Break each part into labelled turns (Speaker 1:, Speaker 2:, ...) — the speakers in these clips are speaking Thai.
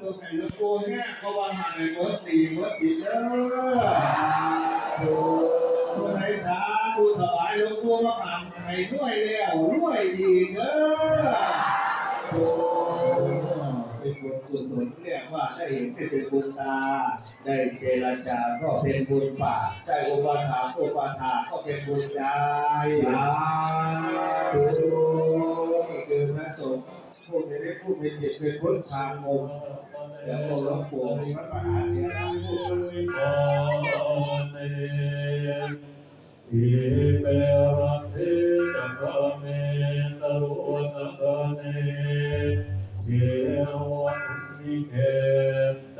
Speaker 1: ตัวแผ่นลูกปูเนี่ยเขาว่าหันในเบิร์ตีเบิร์ดสิเด้อโอ้ตัวไหนสาธุถวายลูกปูมาหันให้ด้วยแล้วด้วยอีกเด้อโอ้เป็นบุญกุศลเรียกว่าได้เห็นเป็นบุญตา ได้เจรจาก็เป็นบุญปากได้อุปถาอุปถากก็เป็นบุญใจสาธุ คือพระสงฆ์ผู้ไม่ได้พูดเป็นจิตเป็นพุทธทางองค์เดี๋ยวองค์หลวงปู่มีพระมหาเสียรพูดเลย
Speaker 2: อิเปรังเทจักรเมตรุตตะเนเจวันนิเกตเต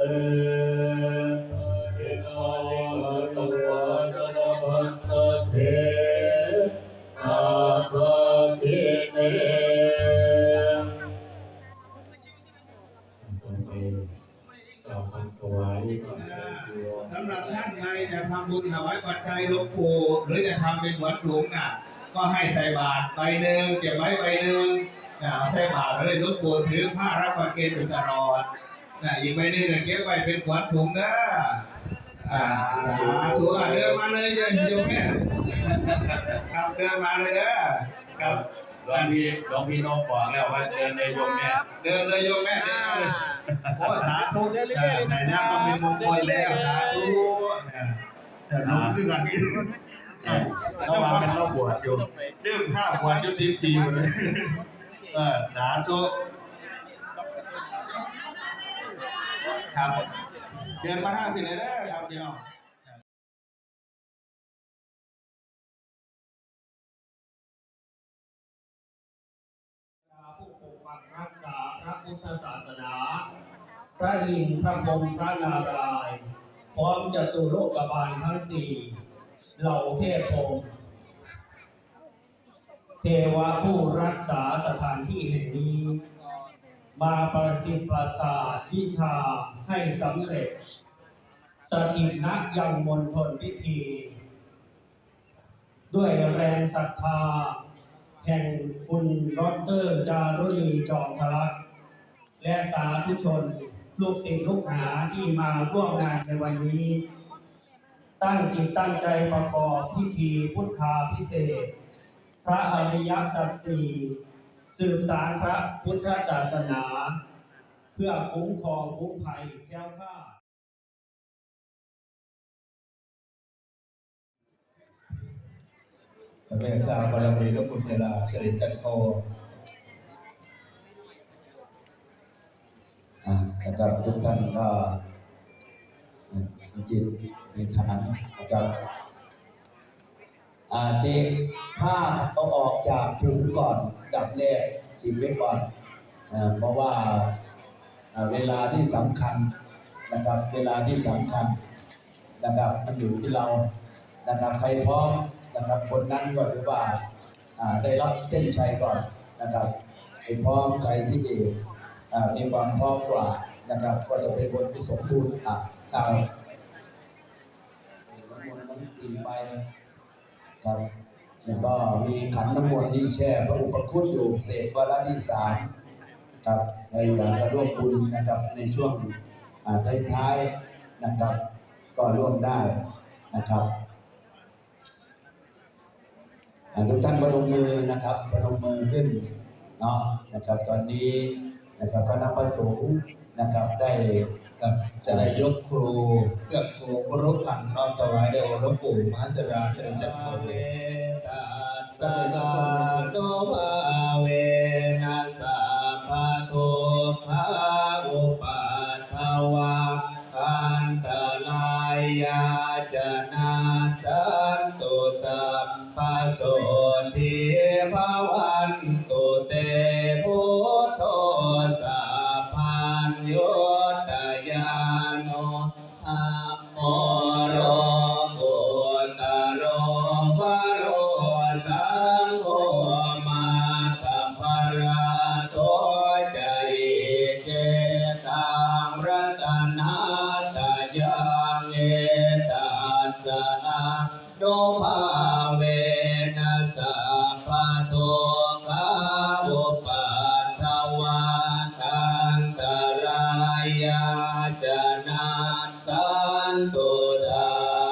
Speaker 1: หลวงปู่หรือจะทำเป็นหวนหลวงน่ะ ก็ให้ใส่บาตรใบหนึ่งเก็บไว้ใบหนึ่งนะใส่บาตรแล้วเลยหลวงปู่ถือผ้ารับประเคนอยู่ตลอดนะอีกใบหนึ่งก็เก็บไว้เป็นขวัญถุงนะอ่าสาธุอะเดินมาเลยเดินโยมแม่ครับเดินมาเลยเด้อครับ
Speaker 3: หลวงพี่หลวงพี่นกบอกแล้วว่าเดินในโยมแม่
Speaker 1: เดินเลยโยมแม่เดินเลยโอ้สาธุใส่น้ำก็เป็นมงคลแล้วสาธุ นะแต่หลวงคือกันนี่
Speaker 3: เพราะว่าเป็นโรคบวชอยู่
Speaker 1: เรื่องข้าววันยุสิบปีหมดเลยเออสาธุครับเดินมาห้าสิเลยนะครับพี่น้อง
Speaker 4: ผู้ปกปักรักษาพระพุทธศาสนา พระอินทร์พระพรหมพระนารายณ์ พร้อมจตุโลกบาลทั้งสี่เหล่าเทพพรมเทวะผู้รักษาสถานที่แห่งนี้ มาประสิทธิ์ประสาทวิชาให้สำเร็จ สถิตณยังมณฑลพิธี ด้วยแรงศรัทธา แห่งคุณดอเตอร์จารุณีจอมพลักและสาธุชน ลูกศิษย์ลูกหาที่มาร่วมงานในวันนี้ ตั้งจิตตั้งใจประกอบพิธีพุทธาพิเศษ พระอริยสัจสี่สืบสารพระพุทธศาสนา เพื่อคุ้มครองคุ้มภัยแค้วคลา
Speaker 5: พระเมตตาบารมีหลวงปู่ศิลาสิริจันโท นะครับทุกท่านก็อ่ามีจิตมีฐานนะครับอ่าจีผ้าเอาออกจากถุงก่อนดับแรกจีบไว้ก่อนอ่าเพราะว่าเวลาที่สำคัญนะครับ เวลาที่สำคัญนะครับมันอยู่ที่เรานะครับใครพร้อมนะครับคนนั้นก็ถือว่าได้รับเส้นชัยก่อนนะครับใครพร้อมใครที่ดีอ่า มีความพร้อมกว่านะครับ ก็จะเป็นคนที่สมบูรณ์อะครับน้ำมนต์ทั้งสี่ใบครับแล้วก็มีขันน้ำมนต์ที่แช่พระอุปคุตอยู่เศษวาระที่สามครับในอยากจะร่วมบุญนะครับในช่วงท้ายๆนะครับ ก็ร่วมได้นะครับทุกท่านประนมมือนะครับประนมมือขึ้นเนาะนะครับตอนนี้ นะครับคณะประสงฆ์นะครับได้
Speaker 1: กับจะได้ยกครูเพื่อครูครุขันน้อมถวายแด่องค์หลวงปู่มหาสราเสด็จจันโทเว
Speaker 5: ตัสสะโนภาเวนัสสะภะ ตุสั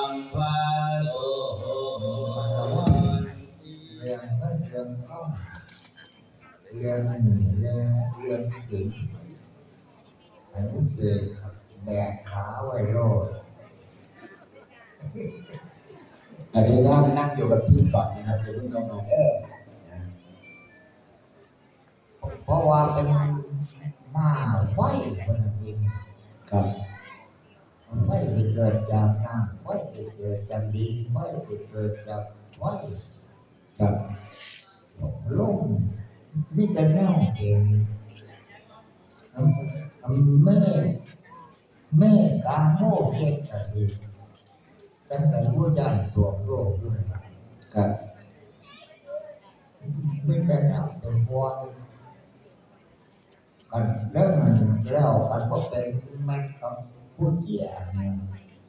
Speaker 5: มปัสโสเรียนเรีนาเรี
Speaker 6: ยนนเรีนต่ผู้เสกแบกขาไว้โลด
Speaker 5: แต่ทุกท่านนั่งอยู่กับที่ก่อนนะครับเพื่งเข้ามาเออ
Speaker 6: เพราะว่าเป็นมาไฟคนนึง
Speaker 5: ครับ
Speaker 6: เกิดจากน้ำไฟที่เกิดจากดินไฟที่เกิดจากไฟ
Speaker 5: ครับ
Speaker 6: ลมมีแต่แนวเองแม่แม่กาโมเกตกะทิตั้งแต่รู้จักตัวโลกด้วยครับ
Speaker 5: ครับ
Speaker 6: มีแต่แนวเป็นห่วงกันแล้วมันแล้วกันก็เป็นไมันกับพูดเยเนี่ย
Speaker 5: ครับ
Speaker 6: จะมาอยู่ลงกันะ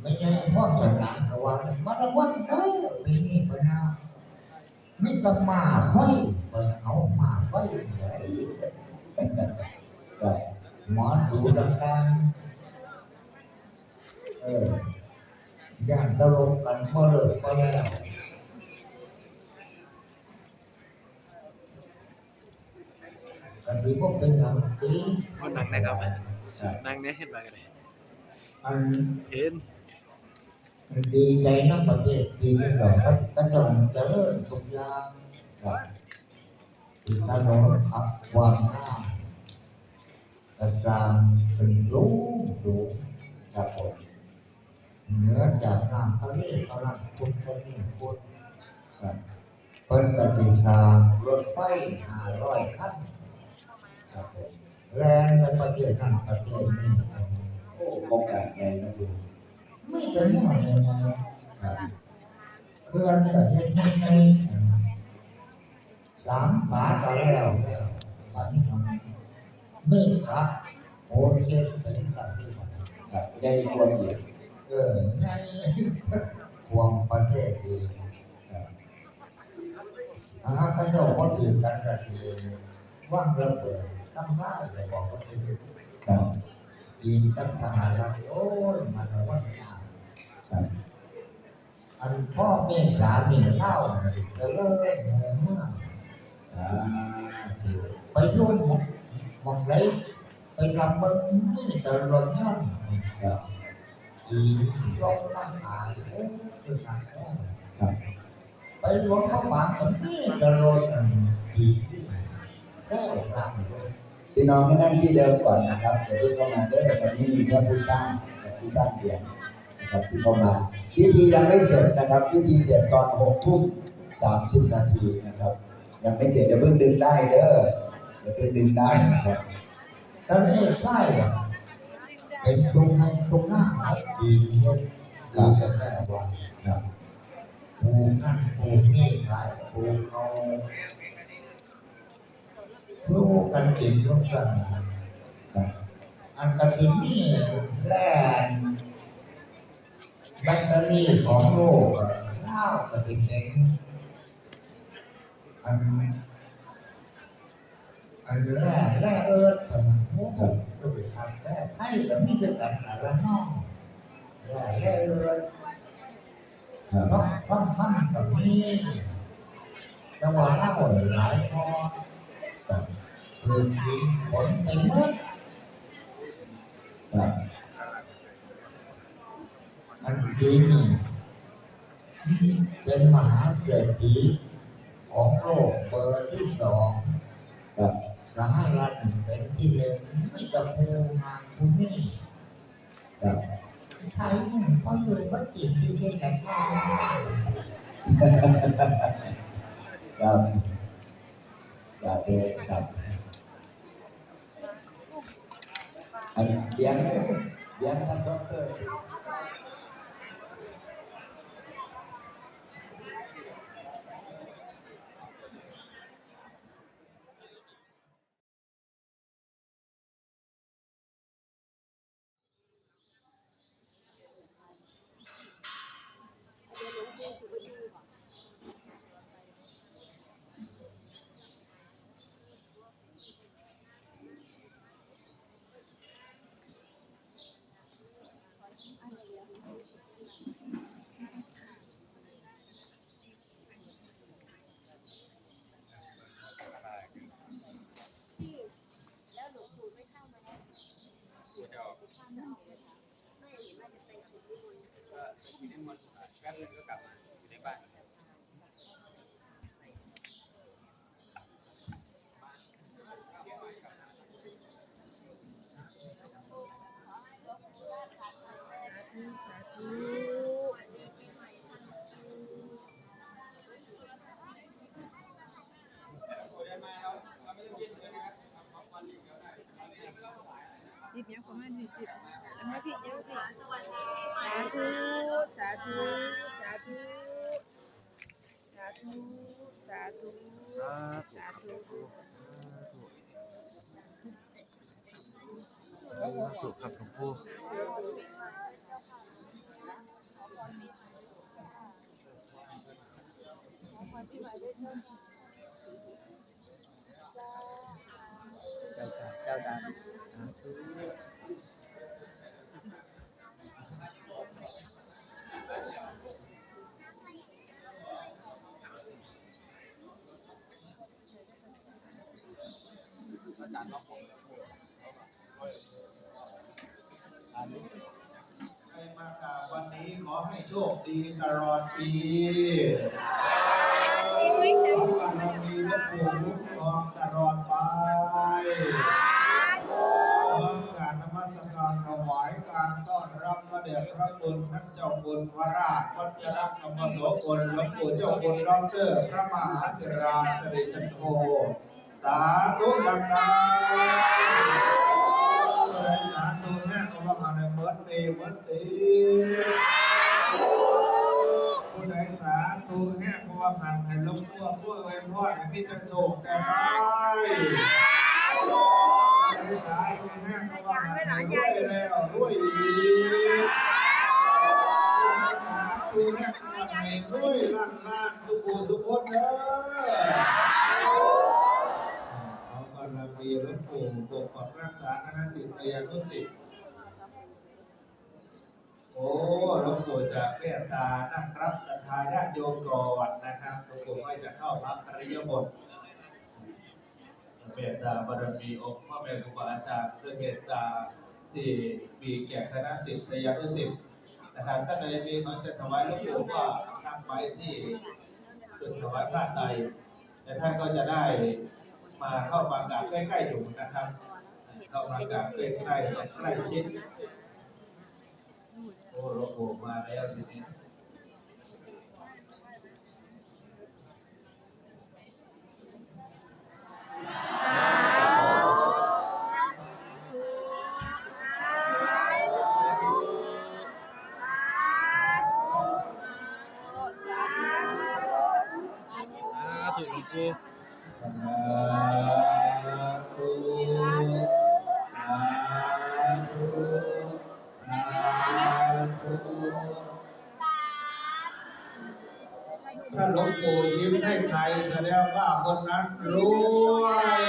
Speaker 6: ไม่ใช่พ่อจะหลังแต่ว่ามันระวังเด้อไปนี่ไปนะม่ต้องมาไฟไปเอามาไฟไหน
Speaker 5: ครับ
Speaker 6: หมอดูดังการเออย่างตลกกันพอเลิกพอแล้วกันที่พวกเป็นหนังตี
Speaker 7: คนนั่งนะครับ
Speaker 5: ครับ
Speaker 7: นั่งเนี่ยเห็นมากเลย
Speaker 6: อัน
Speaker 7: เห็น
Speaker 6: ดีใจนักประเทศดีที่เราก็ก็ต้องเจริญทุกอย่าง
Speaker 5: ครับ
Speaker 6: ที่ถนนขับความหน้ากระจางเป็นรูสูง
Speaker 5: ครับผม
Speaker 6: เหนือจากน้ำทะเลเท่านั้นคุณแค่นี้คุณ
Speaker 5: ครับ
Speaker 6: เพิ่นกติสางรถไฟห้าร้อยคัน
Speaker 5: ครับผม
Speaker 6: แรงในประเทศนั้นประเทศนี้
Speaker 5: โอ้โอกาสใหญ่นะดู
Speaker 6: ไม่จะน้อยยังไง
Speaker 5: ครับ
Speaker 6: เพื่อนประเทศนี้ไงสามขาก็แล้วแล้วตอนนี้ทำไม่ขาโอ้เชื่อเป็นกับที่มัน
Speaker 5: ครับได้ควรเหยียบ
Speaker 6: เออในความประเทศดี
Speaker 5: ครับ
Speaker 6: อาหารกันโดก็ถือกันกระเทียมว่างระเบิดทำร้ายเลยบอกว่าคือ
Speaker 5: ครับ
Speaker 6: จีนตั้งทหารรัฐโอ้ยมันว่าหนา
Speaker 5: ครับ
Speaker 6: อันพ่อแม่สามีเล่าจะเลิกเมื่อ
Speaker 5: สาธุ
Speaker 6: ไปยุ่นมองเลยไปรำมึงนี่ตลอดนั่น
Speaker 5: ครับ
Speaker 6: จีลงมาหาโอ้ยเป็นหนักแน่
Speaker 5: ครับ
Speaker 6: ไปรถเข้าฝังกันนี่ตลอดกันจีนแก้วรำเลย
Speaker 5: พี่น้องก็นั่งที่เดิมก่อนนะครับอย่าเพิ่งเข้ามาเด้อตอนนี้มีแค่ผู้สร้างกับผู้สร้างเดียวนะครับที่เข้ามาพิธียังไม่เสร็จนะครับพิธีเสร็จตอนหกทุ่มสามสิบนาทีนะครับ ยังไม่เสร็จอย่าเพิ่งดึงได้เด้ออย่าเพิ่งดึงได้นะครับ
Speaker 6: ตอนนี้ไส้อะเป็นตรงนั้นตรงหน้าเอาดีเนี่ยดีจะแก้วัน
Speaker 5: ครับ
Speaker 6: ปูนั่นปูนี่ขายปูเขา เพื่อกันกินร่วมกันอันกันกินนี่แล่แบตเตอรี่ของโลกอะเล่ากันเป็นเองอันอันแร่แร่เอิร์ธมันโอ้โหก็เป็นทำแร่ไทยกับนี่คือกันอะไรน้องแร่แร่เอิร์ธ
Speaker 5: ครับ
Speaker 6: ต้องต้องตั้งแบบนี้จังหวะหน้าหมดหลายพอ
Speaker 5: ครั
Speaker 6: นผลไปหมด
Speaker 5: ครับ
Speaker 6: อันกินเป็นมหาเศรษฐีของโลกเบอร์ที่สอง
Speaker 5: ครับ
Speaker 6: สหรัฐเป็นที่หนึ่งไม่จะพูดงานผู้นี้
Speaker 5: ครับ
Speaker 6: ไทยเขาอยู่ว่าจีนที่เทศกาล
Speaker 5: ครับครับครับ อันเลี้ยง
Speaker 7: มาดีจิตเอามาพี่เจ้าพี่สาธุสาธุสาธุสาธุสาธุสาธุ
Speaker 8: ถูกครับหลวงปู่
Speaker 6: เจ้าค่ะเจ้าดำ อันนี้
Speaker 1: ใครมากราบวันนี้ขอให้โชคดีตลอดปีขอให้เรมีหลวงปู่คุ้มครองตลอดไปขอการนมัสการถวายการต้อนรับพระเดชพระคุณท่านเจ้าคุณวระราชวัชรกรรมโสพลหลวงปู่เจ้าคุณดรพระมหาเสราสิริจันโท สาธุดังๆผู้ใดสาธุแม่ก็ว่ามาในเมิดเอเบิร์ดสีผู้ใดสาธุแม่ก็ว่าผ่านให้ลบตัวกพวกเว้นพอให้พี่จะโศกแต่ซ้ายผู้ใดสาธุแม่ก็ว่าหันให้รวยแล้วรวยอีกสาธุแม่ก็ว่าให้รวยลั่นล้านทุกผู้ทุกคนเด้อ เอา บารมีหลวงปู่ปกปักรักษาคณะสิทธิยานุสิทธิ์โอ้หลวงปู่จะเมตตานั่งรับศรัทธาญาติโยมก่อนนะครับหลวงปู่ไม่จะเข้ารับอริยบทเมตตาบารมีองค์พ่อแม่ครูบาอาจารย์ด้วยเมตตาที่มีแก่คณะสิทธิยานุสิทธิ์นะครับท่านใดมีเขาจะถวายหลวงปู่ก็นั่งไว้ที่จุดถวายพระไตรแต่ท่านก็จะได้ มาเข้ามากาบใกล้ๆอยู่นะครับ เข้ามากาบใกล้ๆใกล้ชิดโอ้หลวงปู่มาแล้วทีนี้
Speaker 8: สาธุหลวงปู่
Speaker 1: สาธุสาธุสาธุถ้าหลวงปู่ยิ้มให้ใครแสดงว่าคนนั้นรวย